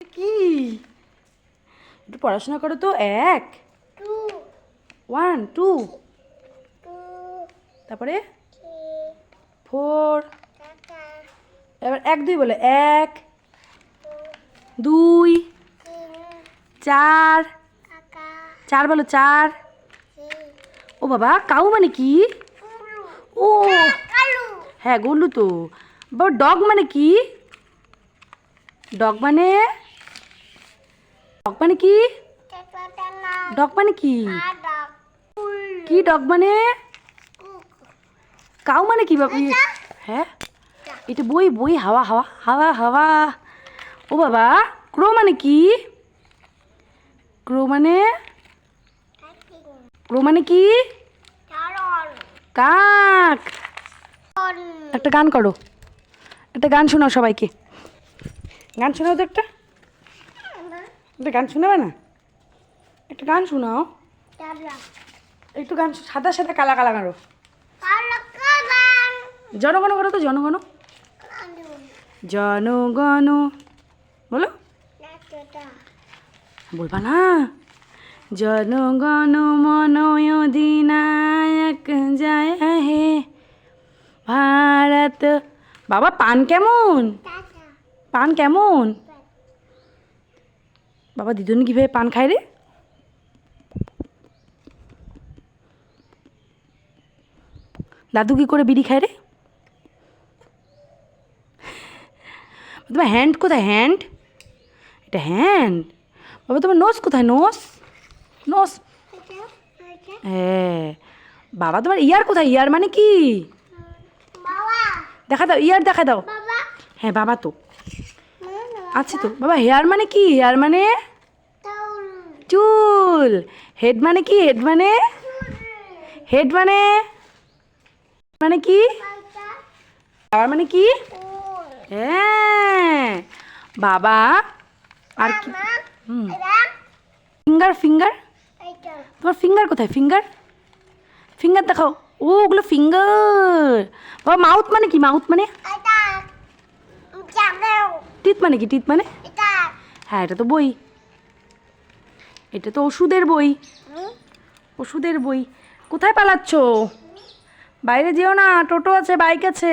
কি? একটু পড়াশোনা করো তো এক ওয়ান টু তারপরে ফোর এবার এক দুই বলে এক দুই চার চার বলো চার। ও বাবা কাউ মানে কি? ও। হ্যাঁ গলু তো। বাবা ডগ মানে কি? ডগ মানে ডগ মানে কি? ডগ মানে কি? কি ডগ মানে? কাউ মানে কি বাবা? হ্যাঁ? এটা বই বই হাওয়া হাওয়া হাওয়া হাওয়া। ও বাবা ক্রো মানে কি? ক্রো মানে? ক্রো মানে কি? কাক। একটা গান করো। একটা গান শোনাও সবাইকে। গান শোনাও তো একটা। একটা গান শোনাবে না? একটা গান শোনাও। একটু গান সাদা সাদা কালা কালা গানো জনগণ করো তো জনগণ। জনগণ। বলো। বলবা না। জনগণ মন অধিনায়ক জয় হে ভারত। বাবা পান কেমন? পান কেমন? বাবা দিদুন কীভাবে পান খায় রে? দাদু কি করে বিড়ি খায় রে? তোমার হ্যান্ড কোথায়? হ্যান্ড এটা হ্যান্ড বাবা তোমার নোস কোথায়? নোস নোস হ্যাঁ। বাবা তোমার ইয়ার কোথায়? ইয়ার মানে কি? দেখা দাও ইয়ার দেখা দাও। হ্যাঁ বাবা তো। আছে তো। বাবা, হেয়ার মানে কি? হেয়ার মানে? চুল। হেড মানে কি? হেড মানে? হেড মানে? মানে কি? বাবা মানে কি? হ্যাঁ। বাবা, আর কি? Finger finger? তোমার ফিঙ্গার কোথায়? ফিঙ্গার? ফিঙ্গার দেখাও। ও, ওগুলো ফিঙ্গার। বাবা, মাউথ মানে কি? মাউথ মানে? টিথ মানে কি? টিত মানে? হ্যাঁ এটা তো বই। এটা তো ওষুধের বই। ওষুধের বই। কোথায় পালাচ্ছ? বাইরে যেও না টোটো আছে বাইক আছে।